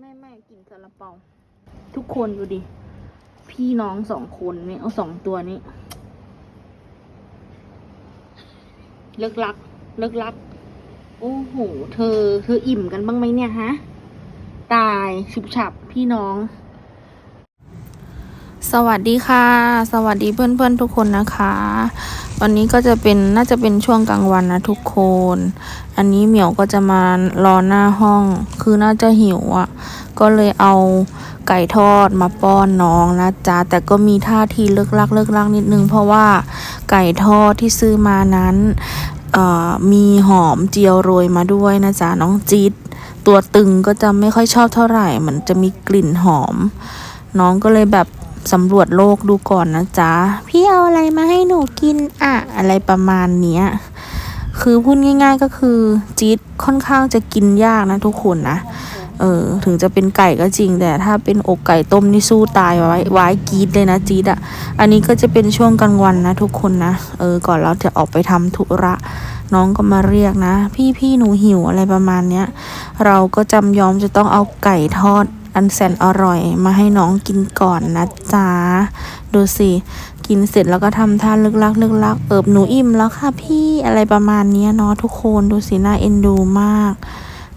ไม่ไม่กลิ่นซาลาเปา ทุกคนดูดิ พี่น้องสองคนเนี่ยเอาสองตัวนี้ เลิกรัก เลิกรัก โอ้โห เธอ เธออิ่มกันบ้างไหมเนี่ยฮะ ตายฉุบฉับพี่น้อง สวัสดีค่ะ สวัสดีเพื่อนๆทุกคนนะคะ วันนี้ก็จะเป็นน่าจะเป็นช่วงกลางวันนะทุกคน อันนี้เหมียวก็จะมารอหน้าห้อง คือน่าจะหิวอะ่ะ ก็เลยเอาไก่ทอดมาป้อนน้องนะจ๊ะ แต่ก็มีท่าทีเลิกลักเลิกลักนิดนึง เพราะว่าไก่ทอดที่ซื้อมานั้นมีหอมเจียวโรยมาด้วยนะจ๊ะน้องจี๊ดตัวตึงก็จะไม่ค่อยชอบเท่าไหร่เหมือนจะมีกลิ่นหอม น้องก็เลยแบบ สำรวจโลกดูก่อนนะจ๊ะ พี่เอาอะไรมาให้หนูกินอะอะไรประมาณเนี้ยคือพูดง่าย ๆก็คือจี๊ดค่อนข้างจะกินยากนะทุกคนนะเออถึงจะเป็นไก่ก็จริง แต่ถ้าเป็นอกไก่ต้มนี่สู้ตายไว้ไว้กีดเลยนะจี๊ดอะอันนี้ก็จะเป็นช่วงกลางวันนะทุกคนนะ เออ ก่อนเราจะออกไปทำธุระ น้องก็มาเรียกนะ พี่พี่หนูหิวอะไรประมาณเนี้ย เราก็จำยอมจะต้องเอาไก่ทอด อันแสนอร่อยมาให้น้องกินก่อนนะจ๊ะ ดูสิ กินเสร็จแล้วก็ทำท่าลึกลักลึกลักเอิบหนูอิ่มแล้วค่ะพี่อะไรประมาณนี้เนาะทุกคนดูสิน่าเอ็นดูมาก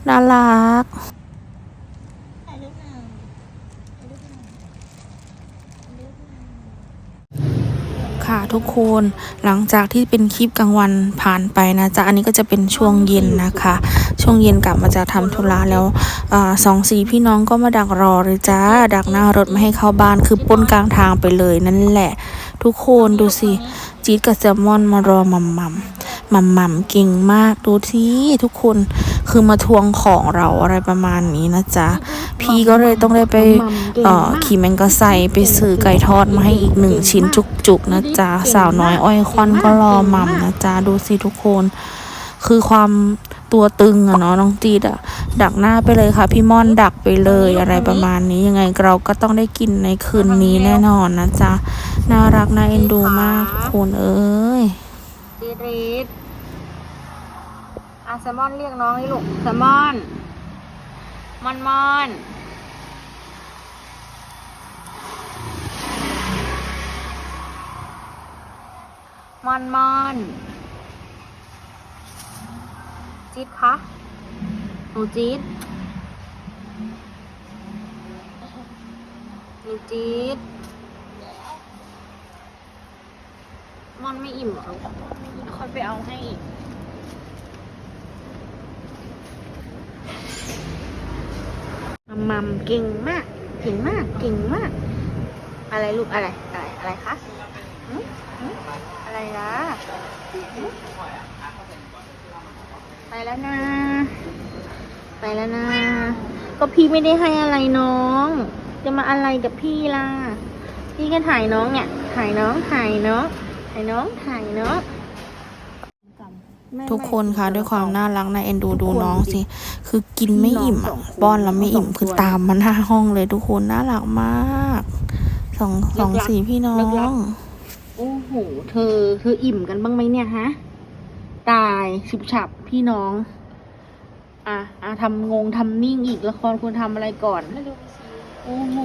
น่ารัก ค่ะทุกคนหลังจากที่เป็นคลิปกลางวันผ่านไปนะจ๊ะอันนี้ก็จะเป็นช่วงเย็นนะคะ ช่วงเย็นกลับมาจากทำธุระแล้วอสองสีพี่น้องก็มาดักรอเลยจ้าดักหน้ารถไม่ให้เข้าบ้านคือป้นกลางทางไปเลยนั่นแหละ ทุกคนดูสิจี๊ดกับแซลมอนมารอมัมมัมมัมมัมเก่งมากดูที่ทุกคนคือมาทวงของเราอะไรประมาณนี้นะจ๊ะ พี่ก็เลยต้องได้ไปเอ่อขี่แมงกะไซไปซื้อไก่ทอดมาให้อีกหนึ่งชิ้นจุกๆนะจ๊ะสาวน้อยอ้อยควันก็รอมัมนะจ๊ะดูสิทุกคน คือความตัวตึงอะเนาะน้องจีดอะดักหน้าไปเลยค่ะ พี่ม่อนดักไปเลยอะไรประมาณนี้ยังไงเราก็ต้องได้กินในคืนนี้แน่นอนนะจ๊ะน่ารักน่าเอ็นดูมากทุกคนเอ้ยจีรีดอาแซลมอนเรียกน้องนี่ลูกแซลมอน มอนมอนมอนมอนจี๊ดคะหนูจี๊ดหนูจี๊ดมอนไม่อิ่มหรอค่อยไปเอาให้อีก มัมเก่งมาก เก่งมาก เก่งมาก อะไรลูกอะไร อะไร อะไรคะอะไรนะไปแล้วนะ ไปแล้วนะ ก็พี่ไม่ได้ให้อะไรน้อง จะมาอะไรกับพี่ล่ะ พี่ก็ถ่ายน้องเนี่ย ถ่ายน้อง ถ่ายน้อง ถ่ายน้อง ถ่ายน้อง ทุกคนค่ะด้วยความน่ารักน่าเอ็นดูดูน้องสิ คือกินไม่อิ่มอะป้อนแล้วไม่อิ่มคือตามมาหน้าห้องเลยทุกคนน่ารักมากสองสองสี่พี่น้อเลิกลังกโอ้โหเธอเธออิ่มกันบ้างไหมเนี่ยฮะตายฉุบฉับพี่น้อง อะอะทำงงทำนิ่งอีกละครควรทำอะไรก่อนโอ้โห